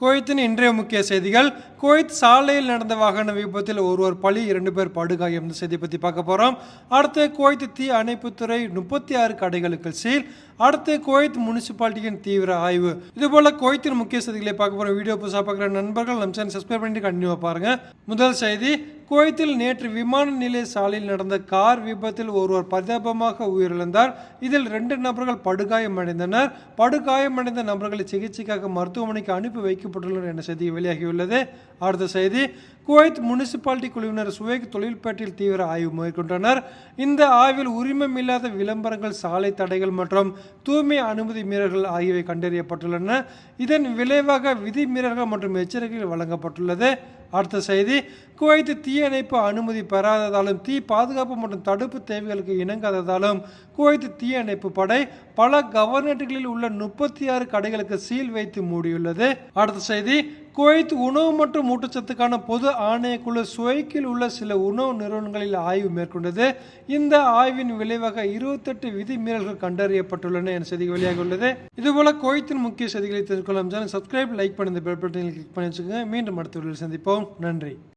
குவைத்தின் இன்றைய முக்கிய செய்திகள். குவைத் சாலையில் நடந்த வாகன விபத்தில் ஒருவர் பலி இரண்டு பேர் படுகாயம் இந்த செய்தி பற்றி பார்க்க போகிறோம் அடுத்து குவைத் தீ அணைப்புத்துறை முப்பத்தி ஆறு கடைகளுக்கு சீல். அடுத்து குவைத் முனிசிபாலிட்டியின் தீவிர ஆய்வு. இதுபோல குவைத்தின் முக்கிய செய்திகளை பார்க்க போகிறோம் வீடியோ புதுசாக பார்க்குற நண்பர்கள் நம்ம சேனல் சப்ஸ்கிரைப் பண்ணிட்டு கண்டினியூவாக பாருங்கள் முதல் செய்தி குவைத்தில் நேற்று விமான நிலைய சாலையில் நடந்த கார் விபத்தில் ஒருவர் பரிதாபமாக உயிரிழந்தார். இதில் ரெண்டு நபர்கள் படுகாயமடைந்தனர். படுகாயமடைந்த நபர்களை சிகிச்சைக்காக மருத்துவமனைக்கு அனுப்பி வைக்கப்பட்டுள்ளனர் என செய்தி வெளியாகியுள்ளது. அடுத்த செய்தி குவைத் முனிசிபாலிட்டி குழுவினர் சுவேக் தொழில்பேட்டில் தீவிர ஆய்வு மேற்கொண்டனர். இந்த ஆய்வில் உரிமம் இல்லாத விளம்பரங்கள் சாலை தடைகள் மற்றும் தூய்மை அனுமதி மீறல்கள் ஆகியவை கண்டறியப்பட்டுள்ளன. இதன் விளைவாக விதி மீறல்கள் மற்றும் எச்சரிக்கைகள் வழங்கப்பட்டுள்ளது. அடுத்த செய்தி குவைத்து தீயணைப்பு அனுமதி பெறாததாலும் தீ பாதுகாப்பு மற்றும் தடுப்பு தேவைகளுக்கு இணங்காததாலும் குவைத்து தீயணைப்பு படை பல கவர்னர்களில் உள்ள முப்பத்தி ஆறு கடைகளுக்கு சீல் வைத்து மூடியுள்ளது. அடுத்த செய்தி குவைத் உணவு மற்றும் ஊட்டச்சத்துக்கான பொது ஆணையக்குழு சுவைக்கில் உள்ள சில உணவு நிறுவனங்களில் ஆய்வு மேற்கொண்டது. இந்த ஆய்வின் விளைவாக இருபத்தெட்டு விதி மீறல்கள் கண்டறியப்பட்டுள்ளன என செய்தி வெளியாக உள்ளது இதுபோல குவைத்தின் முக்கிய செய்திகளை தெரிந்து கொள்ளும் சப்ஸ்கிரைப் லைக் பண்ணி பெல் பட்டனில் கிளிக் பண்ணி வச்சுக்கோங்க. மீண்டும் அடுத்த சந்திப்போம். நன்றி.